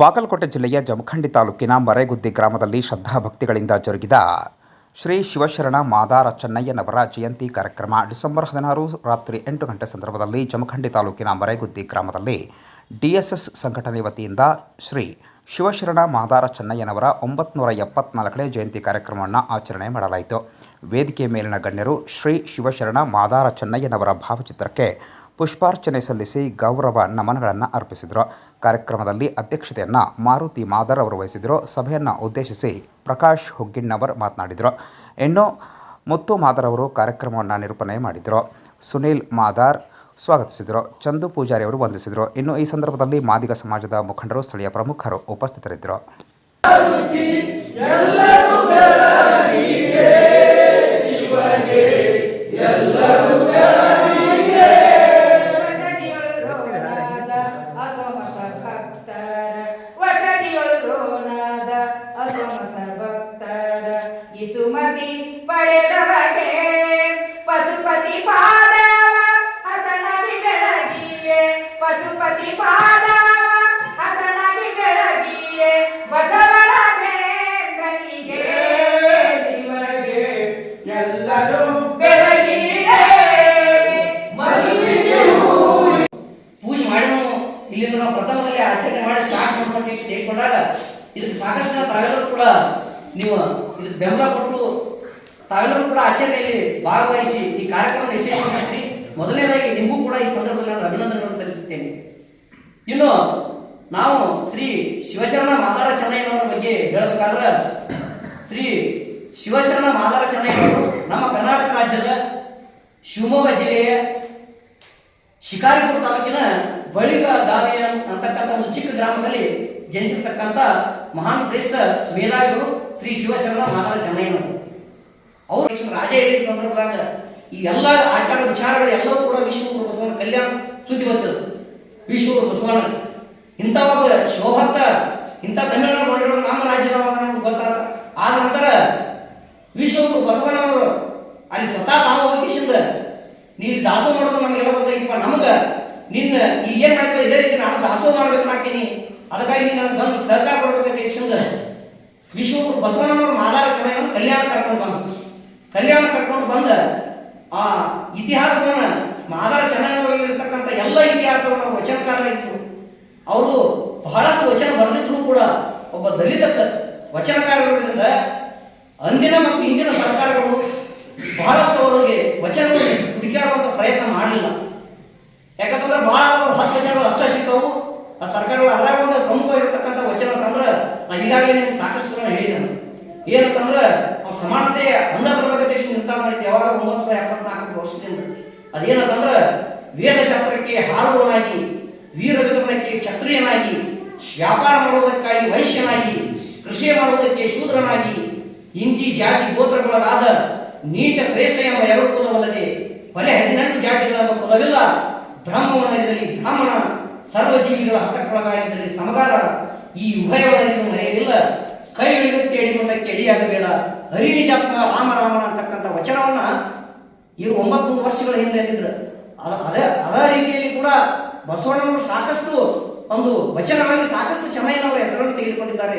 ಬಾಗಲಕೋಟೆ ಜಿಲ್ಲೆಯ ಜಮಖಂಡಿ ತಾಲೂಕಿನ ಮರೆಗುದ್ದಿ ಗ್ರಾಮದಲ್ಲಿ ಶ್ರದ್ಧಾಭಕ್ತಿಗಳಿಂದ ಜರುಗಿದ ಶ್ರೀ ಶಿವಶರಣ ಮಾದಾರ ಚೆನ್ನಯ್ಯನವರ ಜಯಂತಿ ಕಾರ್ಯಕ್ರಮ ಡಿಸೆಂಬರ್ ಹದಿನಾರು ರಾತ್ರಿ ಎಂಟು ಗಂಟೆ ಸಂದರ್ಭದಲ್ಲಿ ಜಮಖಂಡಿ ತಾಲೂಕಿನ ಮರೆಗುದ್ದಿ ಗ್ರಾಮದಲ್ಲಿ ಡಿಎಸ್ಎಸ್ ಸಂಘಟನೆ ವತಿಯಿಂದ ಶ್ರೀ ಶಿವಶರಣ ಮಾದಾರ ಚೆನ್ನಯ್ಯನವರ ಒಂಬತ್ನೂರ ಎಪ್ಪತ್ನಾಲ್ಕನೇ ಜಯಂತಿ ಕಾರ್ಯಕ್ರಮವನ್ನು ಆಚರಣೆ ಮಾಡಲಾಯಿತು. ವೇದಿಕೆ ಮೇಲಿನ ಗಣ್ಯರು ಶ್ರೀ ಶಿವಶರಣ ಮಾದಾರ ಚೆನ್ನಯ್ಯನವರ ಭಾವಚಿತ್ರಕ್ಕೆ ಪುಷ್ಪಾರ್ಚನೆ ಸಲ್ಲಿಸಿ ಗೌರವ ನಮನಗಳನ್ನು ಅರ್ಪಿಸಿದರು. ಕಾರ್ಯಕ್ರಮದಲ್ಲಿ ಅಧ್ಯಕ್ಷತೆಯನ್ನು ಮಾರುತಿ ಮಾದರ್ ಅವರು ವಹಿಸಿದರು. ಸಭೆಯನ್ನು ಉದ್ದೇಶಿಸಿ ಪ್ರಕಾಶ್ ಹುಗ್ಗಿಣ್ಣವರ್ ಮಾತನಾಡಿದರು. ಇನ್ನು ಮುತ್ತು ಮಾದರ್ ಅವರು ಕಾರ್ಯಕ್ರಮವನ್ನು ನಿರೂಪಣೆ ಮಾಡಿದರು. ಸುನೀಲ್ ಮಾದಾರ್ ಸ್ವಾಗತಿಸಿದರು. ಚಂದು ಪೂಜಾರಿ ಅವರು ವಂದಿಸಿದರು. ಇನ್ನು ಈ ಸಂದರ್ಭದಲ್ಲಿ ಮಾದಿಗ ಸಮಾಜದ ಮುಖಂಡರು, ಸ್ಥಳೀಯ ಪ್ರಮುಖರು ಉಪಸ್ಥಿತರಿದ್ದರು. ಪಾದವ ಹಸನದಿ ಬೆಳಗಿಯೇ. ಪಶುಪತಿ ಪಾದವ ಹಸನದಿ ಬೆಳಗಿಯೇ. ಬಸವರಾಜೇಂದ್ರನಿಗೆ ಶಿವಗೆ ಎಲ್ಲರೂ ಬೆಳಗಿಯೇ. ಪೂಜೆ ಮಾಡಿ ನಾವು ಇಲ್ಲಿಂದ ನಾವು ಆಚರಣೆ ಮಾಡಿ ಸ್ಟಾರ್ಟ್ ಮಾಡ್ಬೇಕಂತ ಹೇಳಿ ಸ್ಟೇಟ್ ಕೊಟ್ಟಾಗ ಇದಕ್ಕೆ ಸಾಕಷ್ಟು ತಾವೆಲ್ಲರೂ ಕೂಡ ನೀವು ಇದಕ್ಕೆ ಬೆಂಬಲ ಕೊಟ್ಟು ತಾವೆಲ್ಲರೂ ಕೂಡ ಆಚರಣೆಯಲ್ಲಿ ಭಾಗವಹಿಸಿ ಈ ಕಾರ್ಯಕ್ರಮವನ್ನು ಯಶಸ್ವಿಗೊಳಿಸಿದ್ರಿ. ಮೊದಲನೇದಾಗಿ ನಿಮಗೂ ಕೂಡ ಈ ಸಂದರ್ಭದಲ್ಲಿ ನಾನು ಅಭಿನಂದನೆಗಳನ್ನು ಸಲ್ಲಿಸುತ್ತೇನೆ. ಇನ್ನು ನಾವು ಶ್ರೀ ಶಿವಶರಣ ಮಾದಾರ ಚೆನ್ನಯ್ಯನವರ ಬಗ್ಗೆ ಹೇಳಬೇಕಾದ್ರೆ, ಶ್ರೀ ಶಿವಶರಣ ಮಾದಾರ ಚೆನ್ನಯ್ಯನವರು ನಮ್ಮ ಕರ್ನಾಟಕ ರಾಜ್ಯದ ಶಿವಮೊಗ್ಗ ಜಿಲ್ಲೆಯ ಶಿಕಾರಿಪುರ ತಾಲೂಕಿನ ಬಳಿಗ ಗಾವಿಯ ಅಂತಕ್ಕಂಥ ಒಂದು ಚಿಕ್ಕ ಗ್ರಾಮದಲ್ಲಿ ಜನಿಸಿರ್ತಕ್ಕಂಥ ಮಹಾನ್ ಶ್ರೇಷ್ಠ ಮೇಧಾವಿಗಳು ಶ್ರೀ ಶಿವಶರಣ ಮಾದಾರ ಚೆನ್ನಯ್ಯನವರು. ಅವರು ರಾಜ ಹೇಳಿದ ಸಂದರ್ಭದಾಗ ಈ ಎಲ್ಲ ಆಚಾರ ವಿಚಾರಗಳು ಎಲ್ಲವೂ ಕೂಡ ವಿಶ್ವಗುರು ಬಸವನ ಕಲ್ಯಾಣ ಸುದ್ದಿ ಬರ್ತದೆ ವಿಶ್ವಗುರು ಬಸವನ ಇಂಥ ಒಬ್ಬ ಶೋಭಕ್ತ ಇಂಥ ತಮಿಳುನಾಡು ಮಾಡಿರೋ ನಮ್ಮ ರಾಜ್ಯದ ನಮ್ಗೆ ಗೊತ್ತಾದ ಆದ ನಂತರ ವಿಶ್ವಗುರು ಬಸವನವರು ಅಲ್ಲಿ ಸ್ವತಃ ತಾವು ಹೋಗಿಸಿಂದ, ನೀನು ದಾಸೋಹ ಮಾಡೋದು ನಮಗೆಲ್ಲ ಗೊತ್ತಾಗಿಪ್ಪ ನಮಗೆ ನಿನ್ನ ಈಗ ಏನ್ ಮಾಡ್ತೀರ ಇದೇ ರೀತಿ ನಾನು ದಾಸೋಹ ಮಾಡ್ಬೇಕು ಮಾಡ್ತೀನಿ ಅದಕ್ಕಾಗಿ ನೀನು ನನಗೆ ಬಂದು ಸಹಕಾರ ಕೊಡ್ಬೇಕಂತ ಯಕ್ಷಂದ ವಿಶ್ವಗುರು ಬಸವನವರು ಮಾದಾರ ಚೆನ್ನಾಗಿ ಕಲ್ಯಾಣ ಕರ್ಕೊಂಡು ಬಂದ ಕಲ್ಯಾಣ ಕರ್ಕೊಂಡು ಬಂದ ಆ ಇತಿಹಾಸವನ್ನ ಮಾದಾರ ಚೆನ್ನಯ್ಯನವರಲ್ಲಿ ಎಲ್ಲ ಇತಿಹಾಸವನ್ನ ಇತ್ತು ಅವರು ಬಹಳಷ್ಟು ವಚನ ಬರೆದಿದ್ರು ಕೂಡ ಒಬ್ಬ ದಲಿತ ವಚನಕಾರರಿಂದ ಅಂದಿನ ಮತ್ತು ಇಂದಿನ ಸರ್ಕಾರಗಳು ಬಹಳಷ್ಟು ಅವರಿಗೆ ವಚನ ಹುಡುಕಾಡುವಂತ ಪ್ರಯತ್ನ ಮಾಡಲಿಲ್ಲ ಯಾಕಂತಂದ್ರೆ ಬಹಳ ಹತ್ತು ವಚನಗಳು ಅಷ್ಟ ಸಿಕ್ಕವು ಆ ಸರ್ಕಾರಗಳು ಅದ್ರಾಗ ಒಂದು ಪ್ರಮುಖವಾಗಿರ್ತಕ್ಕಂಥ ವಚನ ಅಂತಂದ್ರೆ ನಾ ಈಗಾಗಲೇ ನಿಮ್ಗೆ ಸಾಕಷ್ಟು ಜನ ಏನಂತಂದ್ರೆ ನಾವು ಸಮಾನತೆ ಒಂದ ಅಧ್ಯಕ್ಷ ನಿರ್ಧಾರ ಮಾಡಿದ್ದೆ ಯಾವಾಗ ಒಂಬತ್ತು ಎಪ್ಪತ್ನಾಲ್ಕು ವರ್ಷದಿಂದ ಅದೇನಂತಂದ್ರೆ ವೇದಶಾಸ್ತ್ರಕ್ಕೆ ಹಾರುವನಾಗಿ ವೀರ ವಿಕ್ರಮಕ್ಕೆ ಕ್ಷತ್ರಿಯನಾಗಿ, ವ್ಯಾಪಾರ ಮಾಡುವುದಕ್ಕಾಗಿ ವೈಶ್ಯನಾಗಿ, ಕೃಷಿ ಮಾಡುವುದಕ್ಕೆ ಶೂದ್ರನಾಗಿ ಇಂತಿ ಜಾತಿ ಗೋತ್ರಗಳಾದ ನೀಚ ಶ್ರೇಷ್ಠ ಎಂಬ ಎರಡು ಕುಲವಲ್ಲದೆ ಬಲೆ ಹದಿನೆಂಟು ಜಾತಿಗಳ ಕುಲವಿಲ್ಲ ಬ್ರಾಹ್ಮಣರಿದ್ದಲ್ಲಿ ಬ್ರಾಹ್ಮಣ, ಸರ್ವಜೀವಿಗಳ ಹತ್ತಕ್ಕೊಳಗಾಗಿದ್ದಲ್ಲಿ ಸಮಗಾರ, ಈ ಉಭಯವರಿಗೂ ಮರೆಯಲಿಲ್ಲ. ಕೈ ಹಿಡಿದಕ್ಕೆ ಎಡಿಗೊಂಡಕ್ಕೆ ಎಡಿಯಾಗಬೇಡ ಹರಿನಿಜಾತ್ಮ ರಾಮ ರಾಮನ ಅಂತಕ್ಕಂಥ ವಚನವನ್ನ ಇವರು ಒಂಬತ್ತು ವರ್ಷಗಳ ಹಿಂದೆ ಎದ್ದಿದ್ರು ಅದ ಅದೇ ಅದೇ ರೀತಿಯಲ್ಲಿ ಕೂಡ ಬಸವಣ್ಣನವರು ಸಾಕಷ್ಟು ಒಂದು ವಚನಗಳಲ್ಲಿ ಸಾಕಷ್ಟು ಚೆನ್ನಯ್ಯನವರ ಹೆಸರನ್ನು ತೆಗೆದುಕೊಂಡಿದ್ದಾರೆ.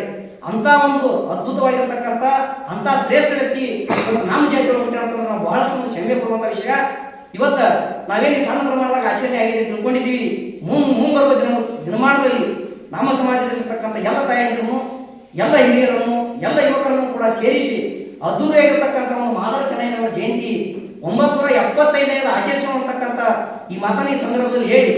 ಅಂತ ಒಂದು ಅದ್ಭುತವಾಗಿರ್ತಕ್ಕಂಥ ಅಂತ ಶ್ರೇಷ್ಠ ವ್ಯಕ್ತಿ ನಾಮ ಜಾತಿಗಳು ಹುಟ್ಟಿರೋಂಥದ್ದು ನಾವು ಬಹಳಷ್ಟು ಒಂದು ಹೆಮ್ಮೆ ಪಡುವಂತ ವಿಷಯ. ಇವತ್ತ ನಾವೇನು ಸಣ್ಣ ಪ್ರಮಾಣದಾಗ ಆಚರಣೆ ಆಗಿದೆ ತಿಳ್ಕೊಂಡಿದ್ದೀವಿ. ಮುಂ ಮುಂಬರುವ ದಿನ ದಿನಮಾನದಲ್ಲಿ ನಮ್ಮ ಸಮಾಜದಲ್ಲಿರ್ತಕ್ಕಂಥ ಎಲ್ಲ ತಾಯಂದಿರನ್ನು, ಎಲ್ಲ ಹಿರಿಯರನ್ನು, ಎಲ್ಲ ಯುವಕರನ್ನು ಕೂಡ ಸೇರಿಸಿ ಅದ್ದೂರಿಯಾಗಿರ್ತಕ್ಕಂಥ ಒಂದು ಮಾದರ ಜಯಂತಿ ಒಂಬತ್ತು ನೂರ ಎಪ್ಪತ್ತೈದನೇದು ಆಚರಿಸುವಂತಕ್ಕಂಥ ಈ ಮಾತನ್ನ ಈ ಸಂದರ್ಭದಲ್ಲಿ ಹೇಳಿ.